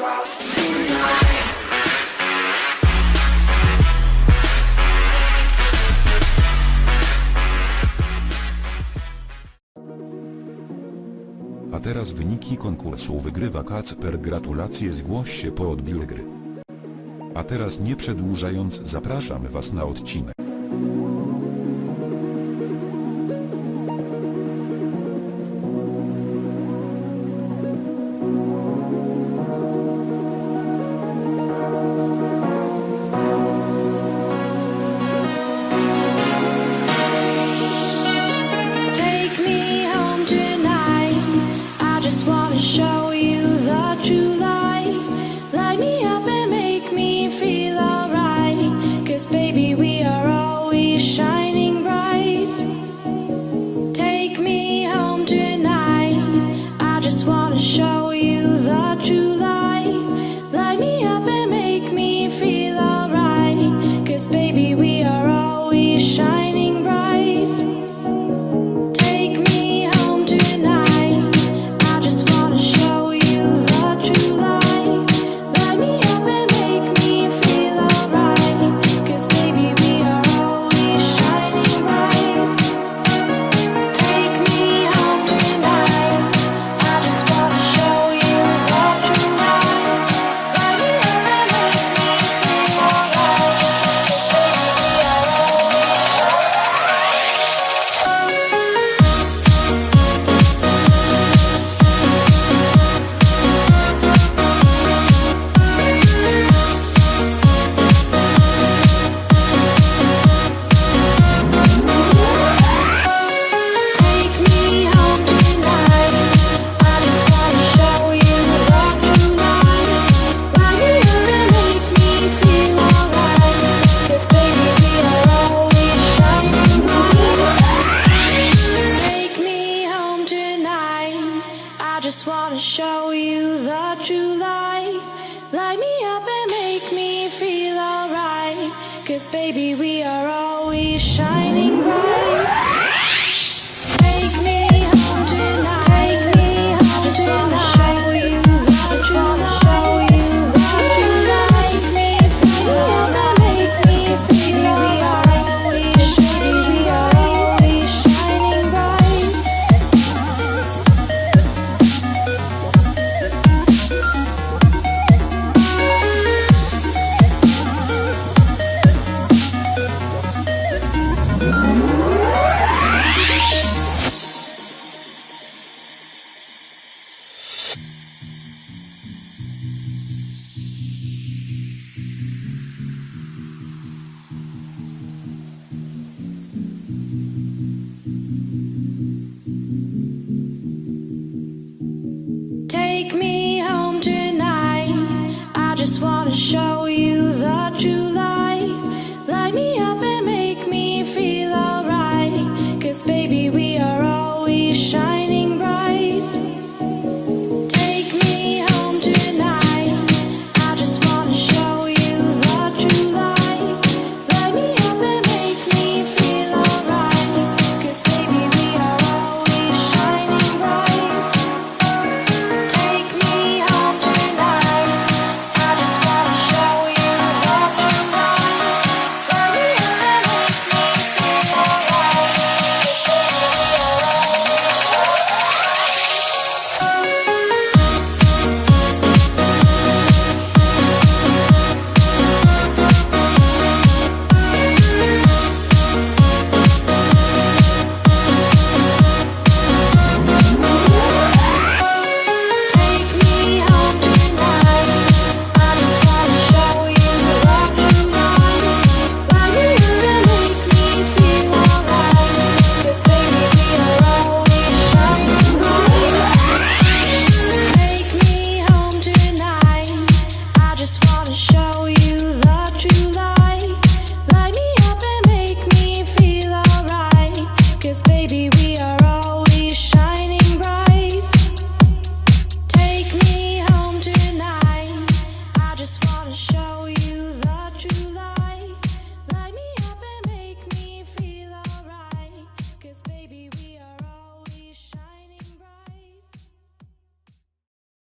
A teraz wyniki konkursu wygrywa Kacper. Gratulacje zgłoś się po odbiór gry. A teraz nie przedłużając zapraszam Was na odcinek. just wanna show you baby, we are always shining bright.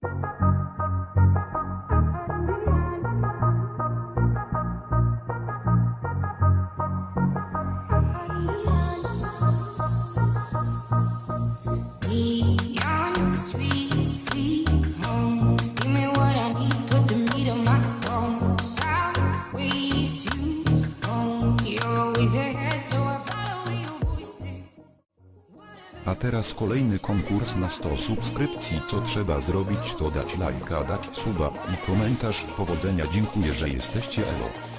you A teraz kolejny konkurs na 100 subskrypcji. Co trzeba zrobić to dać lajka, dać suba i komentarz. Powodzenia dziękuję, że jesteście elo.